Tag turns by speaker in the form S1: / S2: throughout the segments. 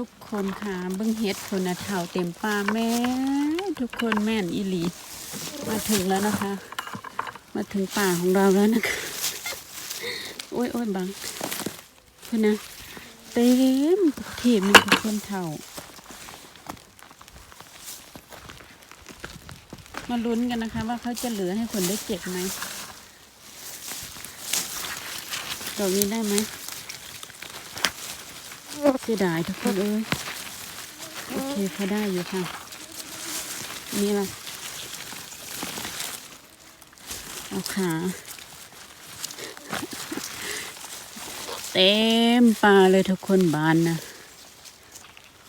S1: ทุกคนค่ะเบิ้งเฮ็ดคนนะเท่าเต็มป่าแม่ทุกคนแม่นอีหลี มาถึงแล้วนะคะ มาถึงป่าของเราแล้วนะคะโอ้ยโอ้ยบังเพื่อนนะเต็มทีบหนึงทุกคนเท่ามาลุ้นกันนะคะ ว่าเขาจะเหลือให้คนได้เก็บไหมดอกนี้ได้ไหม เสียดายทุกคนเอ้ยโอเคพอได้อยู่ค่ะ นี่ล่ะเอาขาเต็มป่าเลยทุกคนบานนะ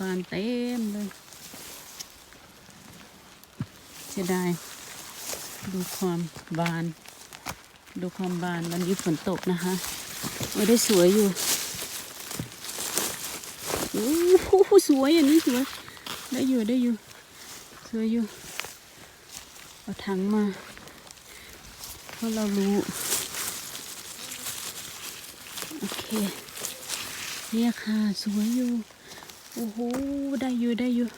S1: บานเต็มเลยเสียดายดูความบาน ดูความบานวันนี้ฝนตกนะคะโอ้ได้สวยอยู่ โอ้โหสวยอันนี้สวย ได้อยู่ได้อยู่ สวยอยู่ เอาถังมา เพราะเรารู้ โอเค เนี่ยค่ะ สวยอยู่ โอ้โห ได้อยู่ได้อยู่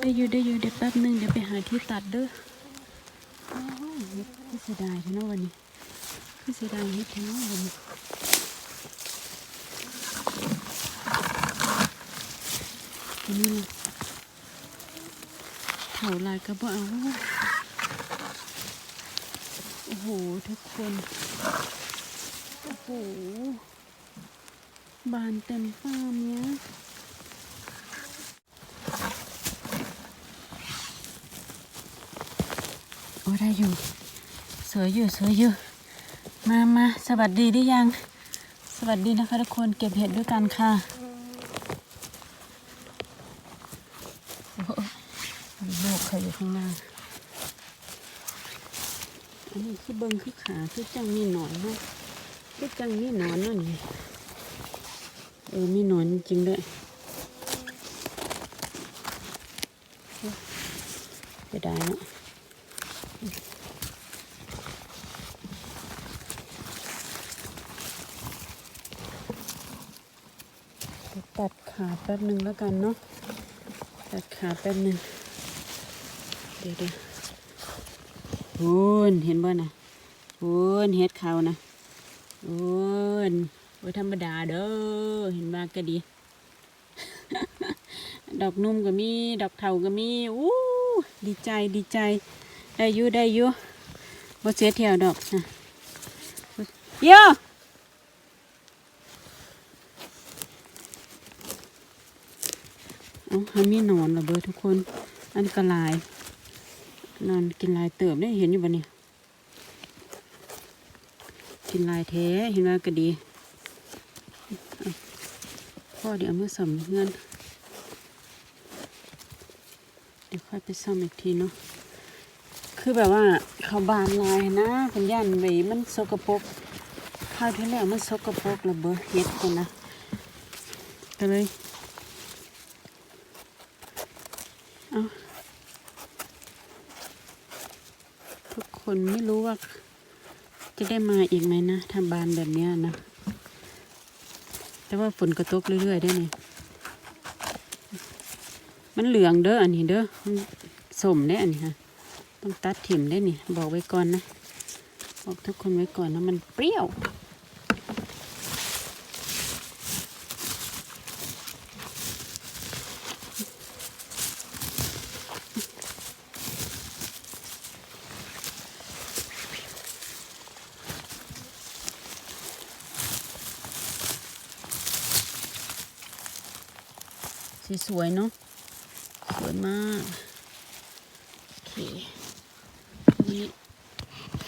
S1: ได้อยู่ได้อยู่เดี๋ยวแป๊บหนึงเดี๋ยวไปหาที่ตัดเด้อโอ้ยเฮ็ดคือเสียดายเท่านั้นวันนี้เสียดายเฮ็ดเท่านั้นวันนี้ นนี้นะเถาลายกระบอกเอาโอ้โห ทุกคน โอ้โห บานเต็มฟ้าเนี้ยโอ้ได้อยู่ สวยอยู่ สวยอยู่ มามาสวัสดีได้ยัง สวัสดีนะคะทุกคน เก็บเห็ดด้วยกันค่ะโอ้โหมีโลกใครอยู่ข้างล่างอันนี้คือเบิ้งคือขาคือจังมีหนอนนาะคือจังมีหนอนนาะนี่เออมีหนอนจริงด้วยเสียดายเนาะตัดขาแป๊บหนึ่งแล้วกันเนาะตัดขาแป๊บหนึ่ง เดี๋ยวเดี๋ยวพูนเห็นบ่นะพูนเฮ็ดเขานะพูนโอ้ยธรรมดาเด้อเห็นบ้าก็ดี ดอกนุ่มก็มี ดอกเถาก็มีอู้ดีใจดีใจ ได้อยู่ได้อยู่บ่เสียเที่ยวดอกนะเยอะเอามีนอนระเบิดทุกคน อันนก็ลาย นอนกินลายเติบได้เห็นอยู่บ่เนี่กินลายแท้เห็นว่าก็ดีพ่อเดี๋ยวเมื่อสำเงินเดี๋ยวค่อยไปซ่อมอีกทีเนาะคือแบบว่าเขาบานลายนะเป็นย่านไว้มันสกปรกข้าวที่แล้วมันสกปรกระเบิดเฮ็ดคนนะก็เลยเอาทุก คนไม่รู้ว่า จะได้มาอีกไหมนะทำบานแบบเนี้ยนะ แต่ว่าฝนกระตกเรื่อยๆได้นี่มันเหลืองเด้ออันนี้เด้อสมได้อันนี้ค่ะต้องตัดถิ่มได้นี่บอกไว้ก่อนนะ บอกทุกคนไว้ก่อนนะมันเปรี้ยว สวยเนาะสวยมากโอเควันนี้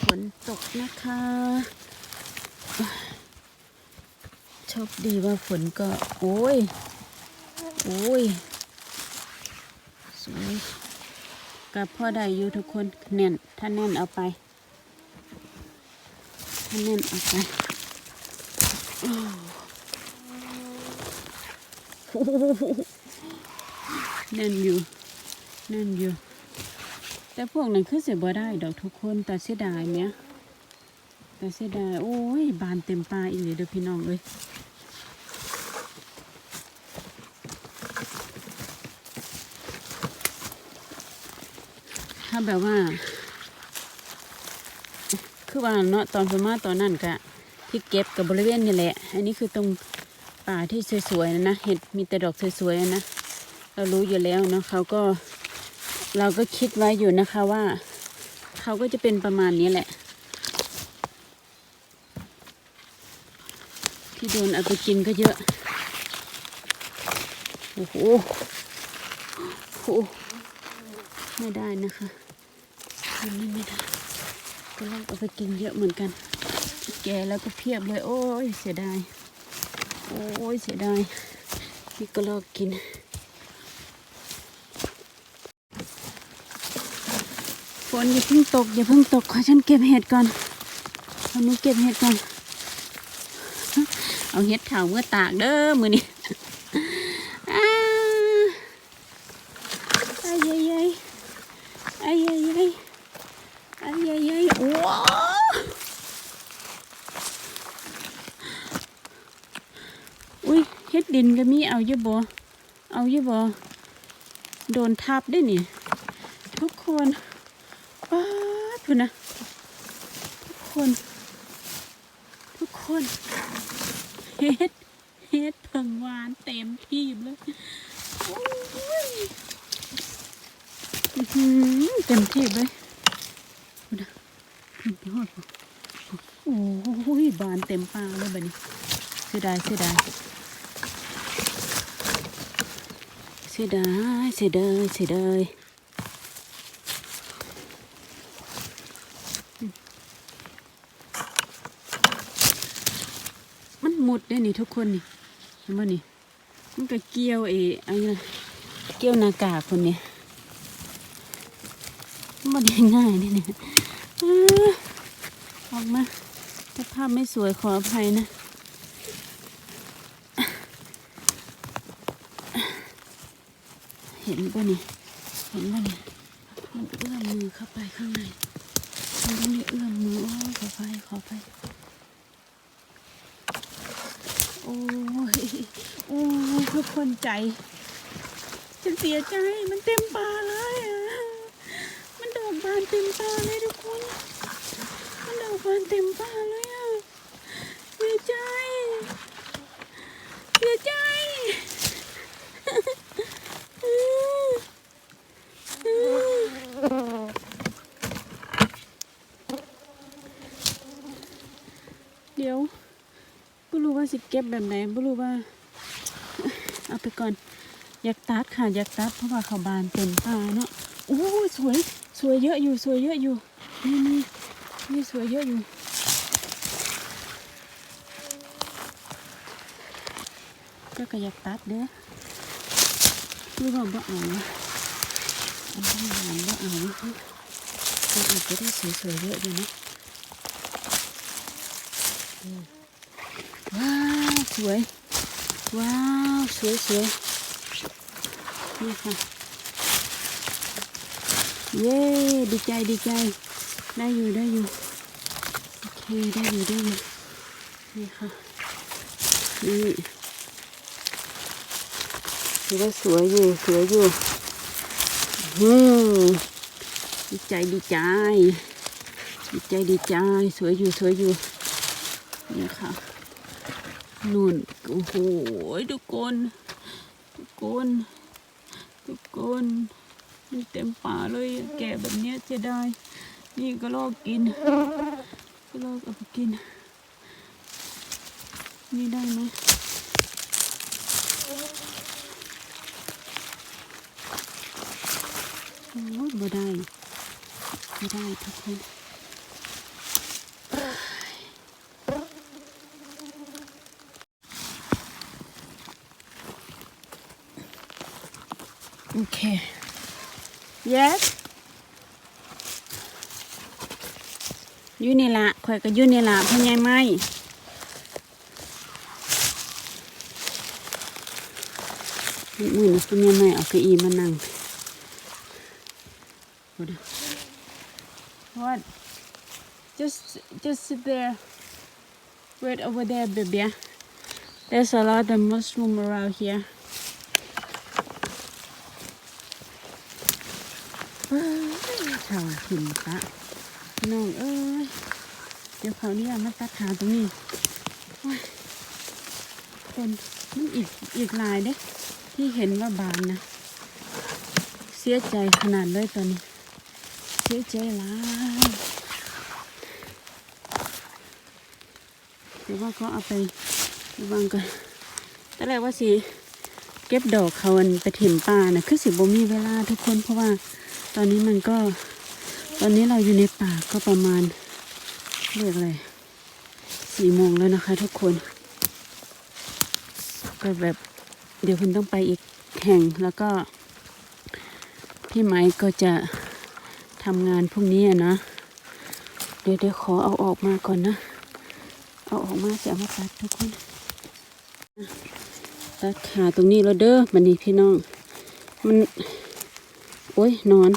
S1: ฝนตกนะคะโชคดีว่าฝนก็ โอ้ย โอ้ย สวยกับพ่อได้อยู่ทุกคนแน่น ถ้าแน่นเอาไป ถ้าแน่นเอาไปโอ้โห แน่นอยู่แน่นอยู่ แต่พวกนั้นคือเสียบ่ได้ดอกทุกคนแต่เสียดายเนี้ยแต่เสียดายโอ้ย บานเต็มปลาอีกเลยเด้อพี่น้องเลยถ้าแบบว่า คือว่าเนาะตอนพม่าตอนนั้นกะที่เก็บกับบริเวณนี่แหละ อันนี้คือตรงป่าที่สวยๆนะนะ เห็ดมีแต่ดอกสวยๆนะ เรารู้อยู่แล้วเนาะเขาก็เราก็คิดไว้อยู่นะคะว่า เขาก็จะเป็นประมาณนี้แหละ ที่โดนเอาไปกินก็เยอะ โอ้โหโอ้ไม่ได้นะคะอันนี้ไม่ได้ก็ลองเอาไปกินเยอะเหมือนกัน แก่แล้วก็เพียบเลย โอ้ยเสียดาย โอ้ยเสียดายนี่ก็ลอกกิน นอย่าเพิ่งตกอย่าเพิ่งตกขอฉันเก็บเห็ดก่อนวันนี้เก็บเห็ดก่อน เอาเห็ดเถาเมื่อตากเด้อมือนี้อ้าอ้ายยยยอ้ายยยยอ้ายยยยว้าวอุ้ยเฮ็ดดินก็มีเอาอยู่บ่เอาอยู่บ่โดนทับด้วยนี่ทุกคนป้าดพุ่นนะทุก คน ทุกคนเฮ็ดเฮ็ดเพิงวานเต็มที่เลยเต็มที่เลยนะพุ่นยอดโอ้ยบานเต็มปากเลยบัดนี้เสียดายเสียดายเสียดายเสียดายเสียดาย มัน หมดได้นี่ทุกคนนี่เห็นบ่นี่มันก็เกี่ยวเออะไรนะเกี่ยวหนากากคนนี้มันง่ายนี่เนี่ยออกมาถ้าภาพไม่สวยขออภัยนะเห็นป่ะนี่ เห็นป่ะนี่ มันเอื้อมมือเข้าไปข้างใน มันต้องได้เอื้อมมือ โอ้ขอไปขอไป อ้ยโอ้ยทุกคนใจ ฉันเสียใจมันเต็มป่าเลยอะมันดอกบานเต็มป่าเลยทุกคน มันดอกบานเต็มป่าเลยอะเสียใจ เสียใจ เดี๋ยว ไม่รู้ว่า สิเก็บแบบไหนไม่รู้ว่า เอาไปก่อน อยากตัดค่ะ อยากตัดเพราะว่าเขาบานเต็มตาเนาะโอ้สวย สวยเยอะอยู่ สวยเยอะอยู่ นี่นี่นี่สวยเยอะอยู่ก็ก็อยากตัดเด้อรือว่าบ่เอาวะอันนี้หานบ่เอาวะมันอาจจะได้สวยๆเยอะอยู่นะ วสวย ว้าว สวยสวยนี่ค่ะ เย้ ดีใจดีใจ ได้อยู่ได้อยู่ โอเค ได้อยู่ได้อยู่ นี่ค่ะ นี่ถือว่าสวยอยู่สวยอยู่อืมดีใจดีใจ ดีใจดีใจ สวยอยู่สวยอยู่ นี่ค่ะ นุ่นโอ้โหทุกคนทุกคนทุกคนมีเต็มป่าเลยแก่แบบเนี้ยจะได้ นี่ก็ลอกกิน ก็ลอกเอาไปกิน นี่ได้ไหมโอ้ยบ่ได้ไม่ได้ทุกคน โอเค yes อยู่นี่ละข่อยก็อยู่นี่ละพ่อใหญ่ไหมมือนะพ่อใหญ่ไหมเอาเก้าอี้มานั่งดูดิ what just just sit there wait over there baby there's a lot of mushroom around here ข่าหินปะพี่น้องเอ้ยเดี๋ยวเขาเนี่ยมาตัดขาตรงนี้โอ้ยคนมันอีกอีกลายเด้ที่เห็นว่าบานนะ เสียใจขนาดเลยตอนนี้ เสียใจหลายเดี๋ยวว่าเขาเอาไปวางกันแตอนแรกว่าสิเก็บดอกเขาอันไปถิ่มป่านะคือสิบ่มีเวลาทุกคนเพราะว่าตอนนี้มันก็ ตอนนี้เราอยู่ในป่าก็ประมาณเรียกอะไรสี่โมงแล้วนะคะทุกคน ก็แบบเดี๋ยวคุณต้องไปอีกแห่งแล้วก็ พี่ไม้ก็จะทำงานพรุ่งนี้นะ เดี๋ยวเดี๋ยวขอเอาออกมาก่อนนะ เอาออกมาจะเอามาตัดทุกคนตัดขาตรงนี้แล้วเด้อมันนี้พี่น้อง มัน โอ้ยนอน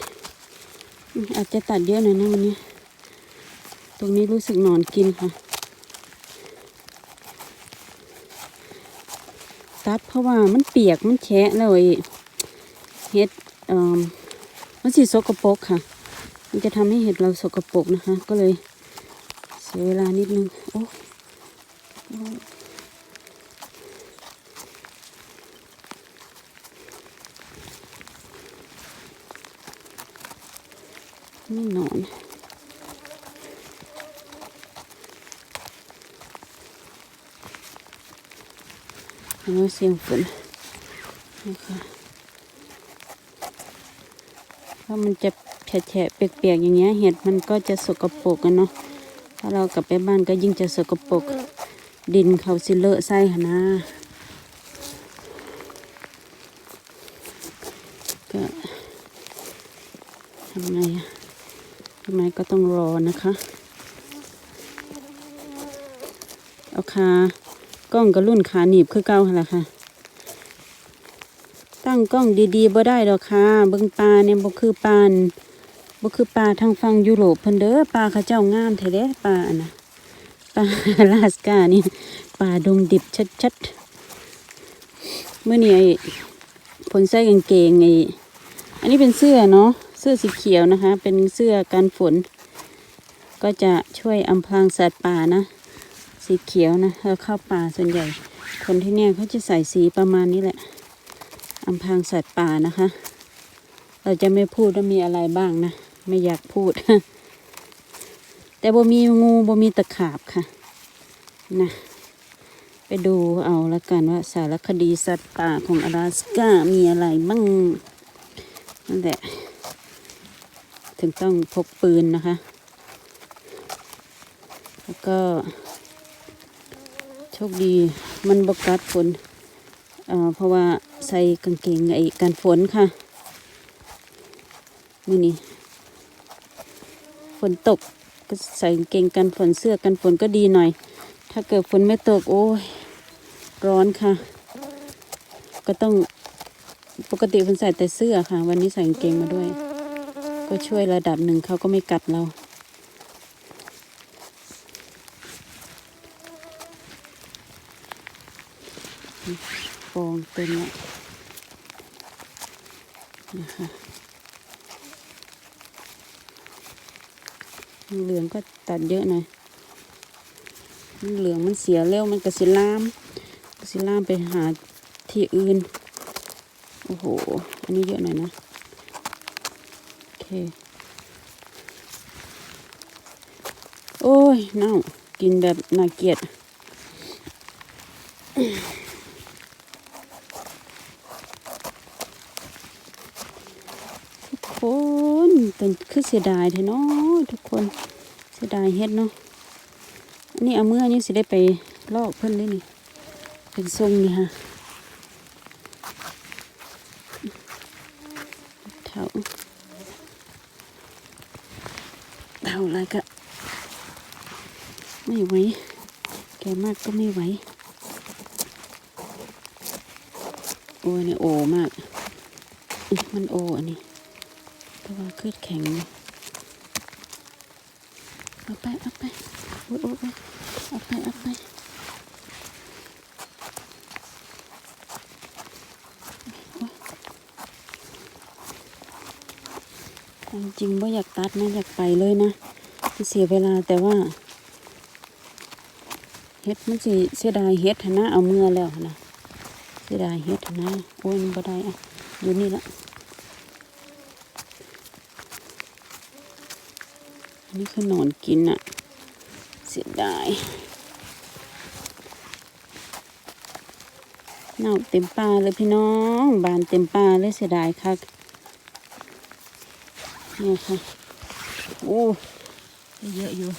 S1: อาจจะตัดเยอะหน่อยนะวันนี้ ตรงนี้รู้สึกนอนกินค่ะ ตัดเพราะว่ามันเปียกมันแฉะแล้วไอ้เห็ดมันสีสกปรกค่ะ มันจะทำให้เห็ดเราสกปรกนะคะ ก็เลยเสียเวลานิดนึง โอ้ โอ้ไม่นอนอันนี้เสียงฝนนะคะถ้ามันจะแฉะเปียกๆอย่างเงี้ย เห็ดมันก็จะสกปรกกันเนาะ ถ้าเรากลับไปบ้านก็ยิ่งจะสกปรก ดินเขาสิเลอะไส้หนนะก็ทำไง อะทำไมก็ต้องรอนะคะ เอาคากล้องกับรุ่นขาหนีบคือเก่าหะล่ะค่ะ ตั้งกล้องดีๆบ่ได้ดอกค่ะ เบิ่งปลาเนี่ยบ่คือปลาบ่คือปลาทางฝั่งยุโรปเพิ่นเด้อปลาเขาเจ้างามแท้เด้ปลาน่ะปลาลาสกานี่ปลาดงดิบชัดๆเมื่อนี้ไอ้ผลใส่กางเกงไอ้อันนี้เป็นเสื้อเนาะ เสื้อสีเขียวนะคะ เป็นเสื้อกันฝน ก็จะช่วยอำพรางสัตว์ป่านะ สีเขียวนะเราเข้าป่าส่วนใหญ่ คนที่เนี่ยเขาจะใส่สีประมาณนี้แหละอำพรางสัตว์ป่านะคะ เราจะไม่พูดว่ามีอะไรบ้างนะ ไม่อยากพูด แต่บ่มีงูบ่มีตะขาบค่ะนะไปดูเอาละกันว่าสารคดีสัตว์ป่าของอลาสก้ามีอะไรบ้างนั่นแหละ ถึงต้องพกปืนนะคะ แล้วก็ โชคดีมันบกัดฝนเเพราะว่าใส่กางเกงไอ้กันฝนค่ะนี่นี่ฝนตกก็ใส่กางเกงกันฝนเสื้อกันฝนก็ดีหน่อย ถ้าเกิดฝนไม่ตกโอ้ยร้อนค่ะ ก็ต้องปกติฝนใส่แต่เสื้อค่ะ วันนี้ใส่กางเกงมาด้วย ก็ช่วยระดับหนึ่งเขาก็ไม่กัดเรา ฟองเต็มแล้วนะคะเหลืองก็ตัดเยอะหน่อยมันเหลืองมันเสียเร็วมันกระสิลามกระสิลามไปหาที่อื่น โอ้โห อันนี้เยอะหน่อยนะ โอ้ยเน่ากินแบบน่าเกลียดทุกคนเป็นคือเสียดายแท้เนาะทุกคนเสียดายเฮ็ดเนาะอันนี้เอาเมื่อนี้สิได้ไปลอกเพิ่นเลยนี่ เป็นทรงนี่ฮะเท่าเท่าไรก็ ไหว แกมากก็ไม่ไหว โอ้ยเนี่ยโอมาก มันโออันนี้เพราะว่าคืดแข็งอยู่เอาไปเอาไปโอ้ยโอ้ยเอาไปเอาไปจริงๆว่าอยากตัดนะ อยากไปเลยนะ เสียเวลาแต่ว่า เฮ็ดมันสิเสียดายเฮ็ดนะเอาเมื่อแล้วนะเสียดายเฮ็ดนะโอ้ยมันบ่ได้อะอยู่นี่ละอันนี้คือนอนกินอะ เสียดายเน่าเต็มป่าเลยพี่น้อง บานเต็มป่าเลยเสียดายคักเนี่ยค่ะโอ้เยอะอยู่